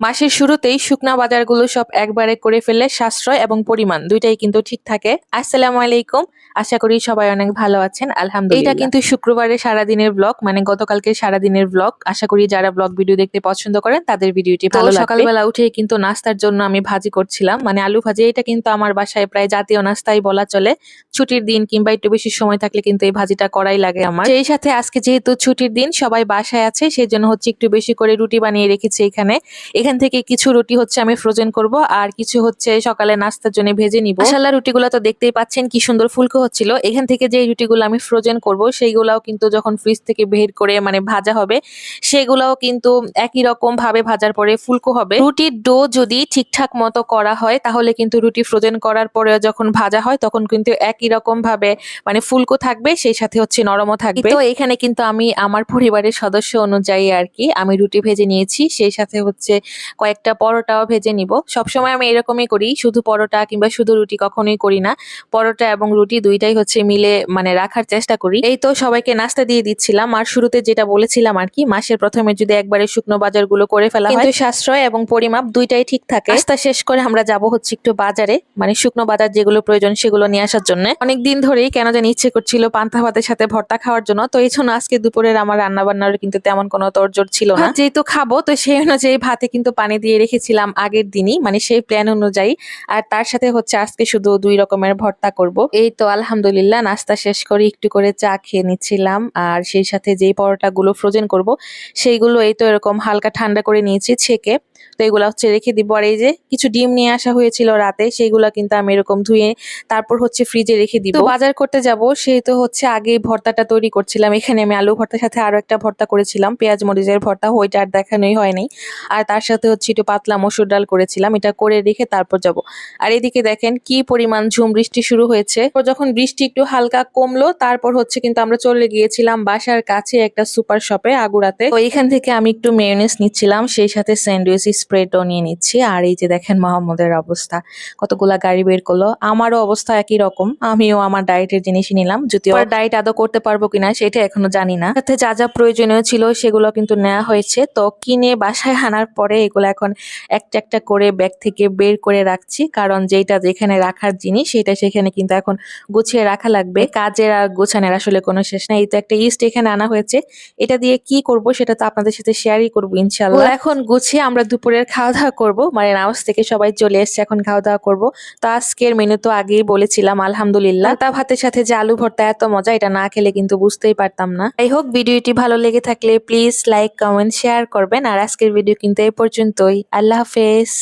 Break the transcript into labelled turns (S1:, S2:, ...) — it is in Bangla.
S1: মাসের শুরুতেই শুকনা বাজারগুলো সব একবারে করে ফেললে সাশ্রয় এবং পরিমাণ দুইটাই কিন্তু ঠিক থাকে। আসসালামু আলাইকুম। আশা করি সবাই অনেক ভালো আছেন। আলহামদুলিল্লাহ। এটা কিন্তু শুক্রবারের সারাদিনের ব্লগ মানে গতকালকে সারাদিনের ব্লগ আশা করি যারা ব্লগ ভিডিও দেখতে পছন্দ করেন তাদের ভিডিওটি ভালো
S2: লাগবে।
S1: সকালবেলা উঠে কিন্তু নাস্তার জন্য আমি ভাজি করছিলাম। মানে আলু ভাজি এটা কিন্তু আমার বাসায় প্রায় জাতীয় নাস্তাই বলা চলে। ছুটির দিন কিংবা একটু বেশি সময় থাকলে কিন্তু এই ভাজিটা করাই লাগে আমার। সেই সাথে আজকে যেহেতু ছুটির দিন সবাই বাসায় আছে সেই জন্য হচ্ছে একটু বেশি করে রুটি বানিয়ে রেখেছি এখানে এখান থেকে কিছু রুটি হচ্ছে আমি ফ্রোজেন করব আর কিছু হচ্ছে সকালে নাস্তার জন্য ভেজে নিব। মাশাআল্লাহ রুটিগুলো তো দেখতেই পাচ্ছেন কি সুন্দর ফুলকো হচ্ছিল। এখান থেকে যে রুটিগুলো আমি ফ্রোজেন করব সেইগুলাও কিন্তু যখন ফ্রিজ থেকে বের করে মানে ভাজা হবে সেগুলাও কিন্তু একই রকম ভাবে ভাজার পরে ফুলকো হবে। রুটির ডো যদি ঠিকঠাক মতো করা হয় তাহলে কিন্তু রুটি ফ্রোজেন করার পরে যখন ভাজা হয় তখন কিন্তু একই রকম ভাবে মানে ফুলকো থাকবে সেই সাথে হচ্ছে নরমও থাকবে। তো এখানে কিন্তু আমি আমার পরিবারের সদস্য অনুযায়ী আর কি আমি রুটি ভেজে নিয়েছি সেই সাথে হচ্ছে কয়েকটা পরোটাও ভেজে নিব। সবসময় আমি এরকমই করি শুধু পরোটা কিংবা শুধু রুটি কখনোই করি না। পরোটা এবং রুটি দুইটাই হচ্ছে মিলে মানে রাখার চেষ্টা করি। এই তো সবাইকে নাস্তা দিয়ে দিচ্ছিলাম। আর শুরুতে যেটা বলেছিলাম আর কি মাসের প্রথমে যদি একবারে শুকনো বাজারগুলো করে ফেলা হয়। কিন্তু সাশ্রয় এবং পরিমাপ দুইটাই ঠিক থাকে। নাস্তা শেষ করে আমরা যাব হচ্ছে একটু বাজারে মানে শুকনো বাজার যেগুলো প্রয়োজন সেগুলো নিয়ে আসার জন্য। অনেক দিন ধরেই কেন জানি ইচ্ছে করছিল পান্তা ভাতের সাথে ভর্তা খাওয়ার জন্য। তো এই জন্য আজকে দুপুরের আমার রান্না বান্নার কিন্তু তেমন কোনো তোড়জোড় ছিল না। যেহেতু খাব তো সেই অনুযায়ী ভাতে কিন্তু পানি দিয়ে রেখেছিলাম আগের দিনই মানে সেই প্ল্যান অনুযায়ী। আর তার সাথে হচ্ছে আজকে শুধু দুই রকমের ভর্তা করব। এই তো আলহামদুলিল্লাহ, নাস্তা শেষ করে একটু করে চা খেয়ে নিচ্ছিলাম। আর সেই সাথে যেই পরোটাগুলো ফ্রোজেন করব, সেইগুলো এই তো এরকম হালকা ঠান্ডা করে নিয়েছি ছেঁকে। তো এগুলো হচ্ছে রেখে দিব। আর এই যে কিছু ডিম নিয়ে আসা হয়েছিল রাতে, সেইগুলো কিন্তু আমি এরকম ধুয়ে তারপর হচ্ছে ফ্রিজে রেখে দিব। বাজার করতে যাব সেই তো হচ্ছে আগে ভর্তাটা তৈরি করছিলাম। এখানে আমি আলু ভর্তার সাথে আরও একটা ভর্তা করেছিলাম। পেঁয়াজ মরিচের ভর্তা, ওইটা আর দেখানোই হয়নি। আর তার সাথে হচ্ছে একটু পাতলা মসুর ডাল করেছিলাম। এটা করে রেখে তারপর যাব। আর এদিকে দেখেন কি পরিমাণ ঝুম বৃষ্টি শুরু হয়েছে। যখন বৃষ্টি একটু হালকা কমলো, তারপর হচ্ছে কিন্তু আমরা চলে গিয়েছিলাম বাসার কাছে একটা সুপার শপে আগুরাতে তো এখান থেকে আমি একটু মেয়োনিজ নিচ্ছিলাম, সেই সাথে স্যান্ডউইচ স্প্রেডও নিয়ে নিচ্ছি। আর এই যে দেখেন মোহাম্মদের অবস্থা কতগুলা গাড়ি বের করল। আমারও অবস্থা একই রকম। আমিও আমার ডায়েটের জিনিসই নিলাম। যদিও ডায়েট আদৌ করতে পারব কিনা সেটা এখনও জানি না। সাথে যা যা প্রয়োজনীয় ছিল সেগুলো কিন্তু নেওয়া হয়েছে। তো কিনে বাসায় আনার পরে এগুলো এখন একটা একটা করে ব্যাগ থেকে বের করে রাখছি। কারণ যেটা যেখানে রাখার জিনিস সেটা সেখানে কিন্তু এখন গুছিয়ে রাখা লাগবে। কাজের আর গোছানোর আসলে কোনো শেষ নাই। এই তো একটা ইস্ট এখানে আনা হয়েছে। এটা দিয়ে কি করব সেটা তো আপনাদের সাথে শেয়ারই করব ইনশাল্লাহ এখন গুছিয়ে আমরা দুপুরের খাওয়া দাওয়া করব। মানে নামাজ থেকে সবাই চলে এসছে, এখন খাওয়া দাওয়া করব। তো আজকের মেনু তো আগেই বলেছিলাম, আলহামদুলিল্লাহ। তা ভাতের সাথে যে আলু ভর্তা, এত মজা, এটা না খেলে কিন্তু বুঝতেই পারতাম না। যাই হোক, ভিডিওটি ভালো লেগে থাকলে প্লিজ লাইক কমেন্ট শেয়ার করবেন। আর আজকের ভিডিও কিন্তু এই পর্যন্তই। আল্লাহ হাফেজ।